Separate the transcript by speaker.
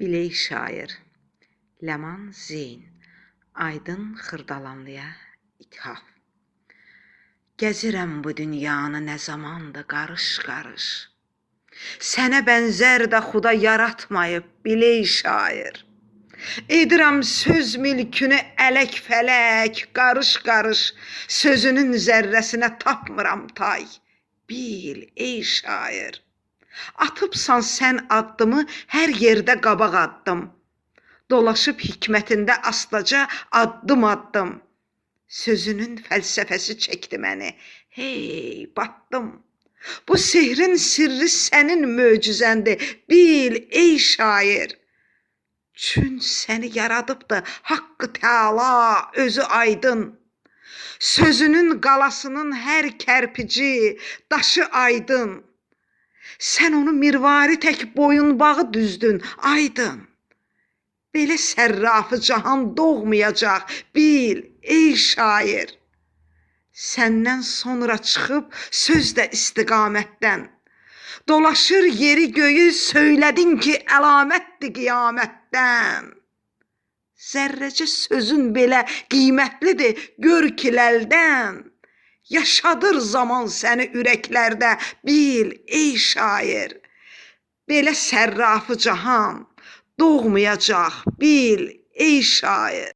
Speaker 1: Biley şair Ləman Zeyn Aydın Xırdalanlıya ithaf Gəzirəm bu dünyanı nə zamandır qarış-qarış Sənə bənzər də xuda yaratmayıb biley şair. Edirəm söz mülkünü ələk-fələk, qarış-qarış Sözünün zərrəsinə tapmıram tay Bil ey şair Atıbsan sən addımı hər yerdə qabaq addım. Dolaşıb hikmətində astaca addım-addım. Sözünün fəlsəfəsi çəkdi məni. Hey, batdım. Bu sehrin sirri sənin möcüzəndir. Bil ey şair. Çün səni yaradıbdı Haqqı Teala özü aydın. Sözünün qalasının hər kərpici, daşı aydın. Sən onu mirvari tək boyunbağı düzdün, aydın. Belə sərrafı cahan doğmayacaq, bil ey şair. Səndən sonra çıxıb söz də istiqamətdən. Dolaşır yeri göyü söylədin ki, əlamətdir qiyamətdən. Zərrəcə sözün belə qiymətlidir, gör ki ləldən. Yaşadır zaman səni ürəklərdə, bil ey şair. Belə sərrafı cahan doğmayacaq, bil ey şair.